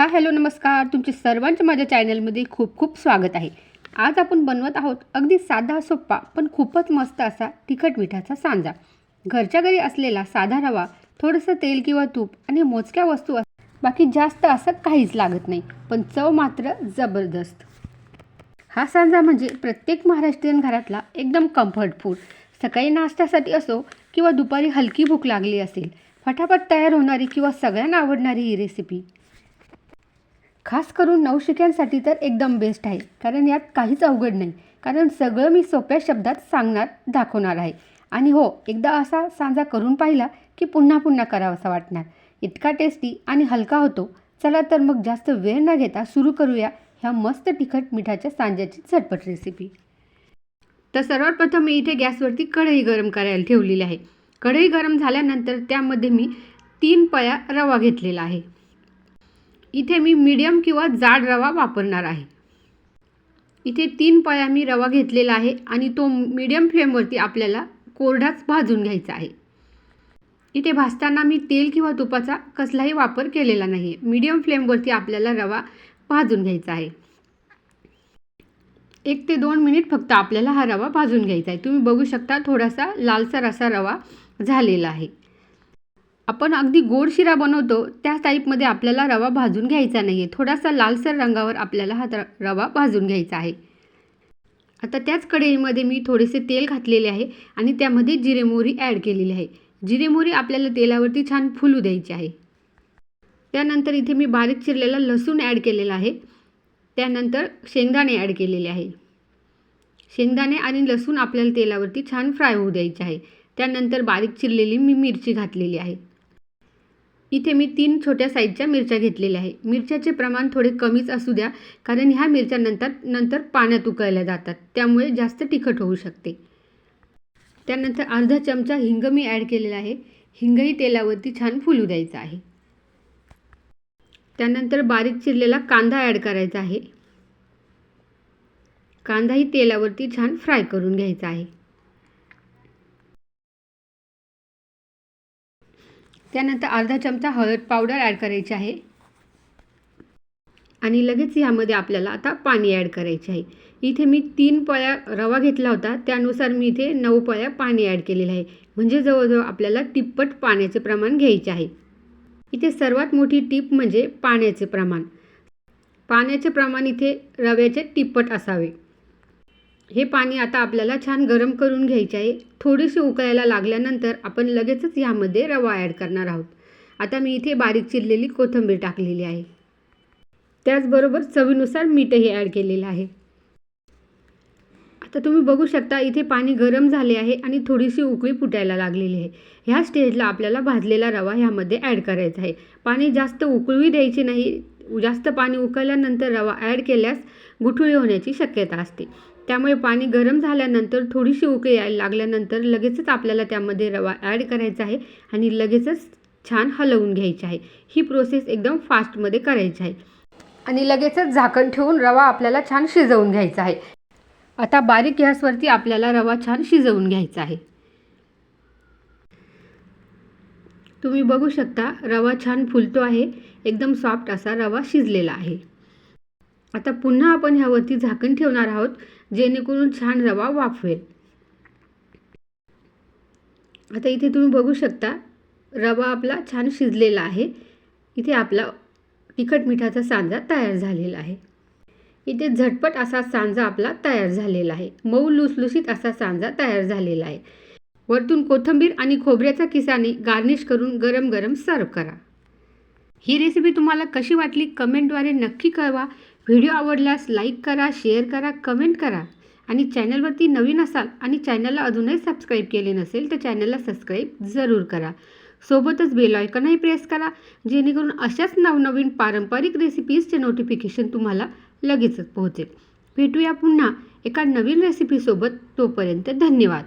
हा हॅलो नमस्कार. तुमचे सर्वांचे माझ्या चॅनलमध्ये खूप खूप स्वागत आहे. आज आपण बनवत आहोत अगदी साधा सोप्पा पण खूपच मस्त असा तिखट मिठाचा सांजा. घरच्या घरी असलेला साधा रवा थोडंसं तेल किंवा तूप आणि मोजक्या वस्तू अस बाकी जास्त असं काहीच लागत नाही पण चव मात्र जबरदस्त. हा सांजा म्हणजे प्रत्येक महाराष्ट्रीयन घरातला एकदम कम्फर्ट फूड सकाळी नाश्त्यासाठी असो किंवा दुपारी हलकी भूक लागली असेल फटाफट तयार होणारी किंवा सगळ्यांना आवडणारी ही रेसिपी खास करून नवशिक्यांसाठी तर एकदम बेस्ट आहे. कारण यात काहीच अवघड नाही. कारण सगळं मी सोप्या शब्दात सांगणार दाखवणार आहे. आणि हो एकदा असा सांजा करून पाहिला की पुन्हा पुन्हा करावासा वाटणार. इतका टेस्टी आणि हलका होतो. चला तर मग जास्त वेळ न घेता सुरू करूया ह्या मस्त तिखट मिठाच्या सांज्याची झटपट रेसिपी तर सर्वात प्रथम मी इथे गॅसवरती कढई गरम करायला ठेवलेली आहे. कढई गरम झाल्यानंतर त्यामध्ये मी तीन पळ्या रवा घेतलेला आहे. इथे मी मीडियम किंवा जाड रवा वापरणार आहे. इथे तीन पळ्या मी रवा घेतलेला आहे आणि तो मीडियम फ्लेमवरती आपल्याला कोरडाच भाजून घ्यायचा आहे. इथे भाजताना मी तेल किंवा तुपाचा कसलाही वापर केलेला नाही आहे मीडियम फ्लेमवरती आपल्याला रवा भाजून घ्यायचा आहे. एक ते दोन मिनिट फक्त आपल्याला हा रवा भाजून घ्यायचा आहे. तुम्ही बघू शकता थोडासा लालसर असा रवा झालेला आहे. आपण अगदी गोड शिरा बनवतो त्या टाईपमध्ये आपल्याला रवा भाजून घ्यायचा नाही आहे थोडासा लालसर रंगावर आपल्याला हा र- रवा भाजून घ्यायचा आहे. आता त्याच कढईमध्ये मी थोडेसे तेल घातलेले आहे आणि त्यामध्ये जिरे मोहरी ॲड केलेली आहे. जिरे मोहरी आपल्याला तेलावरती छान फुलू द्यायची आहे. त्यानंतर इथे मी बारीक चिरलेला लसूण ॲड केलेला आहे. त्यानंतर शेंगदाणे ॲड केलेले आहे. शेंगदाणे आणि लसूण आपल्याला तेलावरती छान फ्राय होऊ द्यायचे आहे. त्यानंतर बारीक चिरलेली मी मिरची घातलेली आहे. इथे मी तीन छोट्या साईजच्या मिरच्या घेतलेल्या आहे. मिरच्याचे प्रमाण थोडे कमीच असू द्या कारण ह्या मिरच्या नंतर नंतर पाण्यात उकळल्या जातात. त्यामुळे जास्त तिखट होऊ शकते. त्यानंतर अर्धा चमचा हिंग मी ॲड केलेला आहे. हिंगही तेलावरती छान फुलू द्यायचा आहे. त्यानंतर बारीक चिरलेला कांदा ॲड करायचा आहे. कांदाही तेलावरती छान फ्राय करून घ्यायचा आहे. त्यानंतर अर्धा चमचा हळद पावडर ॲड करायची आहे. आणि लगेच यामध्ये आपल्याला आता पाणी ॲड करायचे आहे. इथे मी तीन पळ्या रवा घेतला होता. त्यानुसार मी इथे नऊ पळ्या पाणी ॲड केलेलं आहे. म्हणजे जवळजवळ आपल्याला तिप्पट पाण्याचे प्रमाण घ्यायचे आहे. इथे सर्वात मोठी टीप म्हणजे पाण्याचे प्रमाण. पाण्याचे प्रमाण इथे रव्याचे तिप्पट असावे. हे पाणी आता आपल्याला छान गरम करून घ्यायचे आहे. थोडीशी उकळायला लागल्यानंतर आपण लगेचच ह्यामध्ये रवा ॲड करणार आहोत. आता मी इथे बारीक चिरलेली कोथिंबीर टाकलेली आहे. त्याचबरोबर चवीनुसार मीठही ॲड केलेलं आहे. आता तुम्ही बघू शकता इथे पाणी गरम झाले आहे आणि थोडीशी उकळी फुटायला लागलेली आहे. ह्या स्टेजला आपल्याला भाजलेला रवा ह्यामध्ये ॲड करायचा आहे. पाणी जास्त उकळूही द्यायचे नाही. जास्त पाणी उकळल्यानंतर रवा ॲड केल्यास गुठळी होण्याची शक्यता असते. त्यामुळे पाणी गरम झाल्यानंतर थोडीशी उकळी यायला लागल्यानंतर लगेचच आपल्याला त्यामध्ये रवा ॲड करायचा आहे आणि लगेचच छान हलवून घ्यायची आहे. ही प्रोसेस एकदम फास्टमध्ये करायची आहे. आणि लगेचच झाकण ठेवून रवा आपल्याला छान शिजवून घ्यायचा आहे. आता बारीक गॅसवरती आपल्याला रवा छान शिजवून घ्यायचा आहे. तुम्ही बघू शकता रवा छान फुलतो आहे. एकदम सॉफ्ट असा रवा शिजलेला आहे. आता पुन्हा आपण ह्यावरती झाकण ठेवणार आहोत जेणेकरून छान रवा वाफवेल. आता इथे तुम्ही बघू शकता रवा आपला छान शिजलेला आहे. इथे आपला तिखट मिठाचा सांजा तयार झालेला आहे. इथे झटपट असा सांजा आपला तयार झालेला आहे. मऊ लुसलुसीत असा सांजा तयार झालेला आहे. वरतून कोथिंबीर आणि खोबऱ्याचा किसाने गार्निश करून गरम गरम सर्व करा. ही रेसिपी तुम्हाला कशी वाटली कमेंटद्वारे नक्की कळवा. व्हिडिओ आवडल्यास लाईक करा शेअर करा कमेंट करा. आणि चॅनलवरती नवीन असाल आणि चॅनलला अजूनही सबस्क्राईब केले नसेल तर चॅनलला सबस्क्राईब जरूर करा. सोबतच बेल आयकॉनही प्रेस करा जेणेकरून अशाच नवनवीन पारंपरिक रेसिपीजचे नोटिफिकेशन तुम्हाला लगेचच पोहोचेल. भेटूया पुन्हा एका नवीन रेसिपीसोबत तोपर्यंत धन्यवाद.